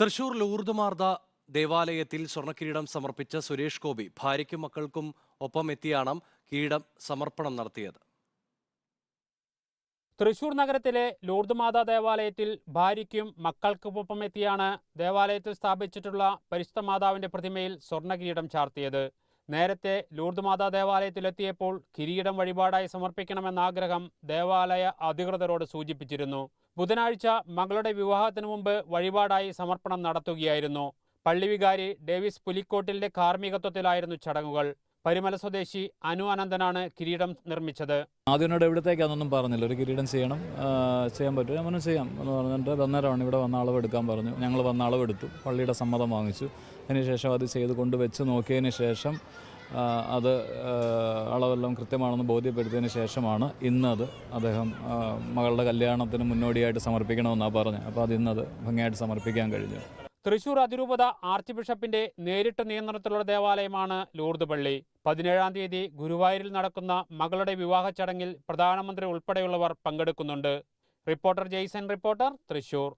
തൃശൂർ ലൂർദുമാർദ ദേവാലയത്തിൽ സ്വർണക്കിരീടം സമർപ്പിച്ച സുരേഷ് ഗോപി ഭാര്യയ്ക്കും മക്കൾക്കും ഒപ്പം എത്തിയാണ് കിരീടം സമർപ്പണം നടത്തിയത്. തൃശൂർ നഗരത്തിലെ ലൂർദ് മാതാ ദേവാലയത്തിൽ ഭാര്യയ്ക്കും മക്കൾക്കുമൊപ്പം എത്തിയാണ് ദേവാലയത്തിൽ സ്ഥാപിച്ചിട്ടുള്ള പരിശുദ്ധ മാതാവിന്റെ പ്രതിമയിൽ സ്വർണകിരീടം ചാർത്തിയത്. നേരത്തെ ലൂർദ് മാതാ ദേവാലയത്തിലെത്തിയപ്പോൾ കിരീടം വഴിപാടായി സമർപ്പിക്കണമെന്നാഗ്രഹം ദേവാലയ അധികൃതരോട് സൂചിപ്പിച്ചിരുന്നു. ബുധനാഴ്ച മകളുടെ വിവാഹത്തിനു മുമ്പ് വഴിപാടായി സമർപ്പണം നടത്തുകയായിരുന്നു. പള്ളിവികാരി ഡേവിസ് പുലിക്കോട്ടിലിന്റെ കാർമ്മികത്വത്തിലായിരുന്നു ചടങ്ങുകൾ. പരിമല സ്വദേശി അനു അനന്തനാണ് കിരീടം നിർമ്മിച്ചത്. ആദ്യനോട് എവിടത്തേക്കാണെന്നൊന്നും പറഞ്ഞില്ല. ഒരു കിരീടം ചെയ്യണം ചെയ്യാൻ പറ്റും. പറഞ്ഞു ചെയ്യാം എന്ന് പറഞ്ഞിട്ട് തന്നേരമാണ് ഇവിടെ വന്ന അളവ് എടുക്കാൻ പറഞ്ഞു. ഞങ്ങൾ വന്ന അളവ് എടുത്തു. പള്ളിയുടെ സമ്മതം വാങ്ങിച്ചു. അതിനുശേഷം അത് ചെയ്ത് കൊണ്ട് വെച്ച് നോക്കിയതിന് ശേഷം അത് അളവെല്ലാം കൃത്യമാണെന്ന് ബോധ്യപ്പെടുത്തിയതിന് ശേഷമാണ് ഇന്നത് അദ്ദേഹം മകളുടെ കല്യാണത്തിന് മുന്നോടിയായിട്ട് സമർപ്പിക്കണമെന്നാണ് പറഞ്ഞത്. അപ്പോൾ അത് ഇന്നത് ഭംഗിയായിട്ട് സമർപ്പിക്കാൻ കഴിഞ്ഞു. തൃശൂർ അതിരൂപത ആർച്ച് ബിഷപ്പിന്റെ നേരിട്ട് നിയന്ത്രണത്തിലുള്ള ദേവാലയമാണ് ലൂർദ് പള്ളി പതിനേഴാം തീയതി ഗുരുവായൂരിൽ നടക്കുന്ന മകളുടെ വിവാഹ ചടങ്ങിൽ പ്രധാനമന്ത്രി ഉൾപ്പെടെയുള്ളവർ പങ്കെടുക്കുന്നുണ്ട്. Reporter Jason reporter Thrissur.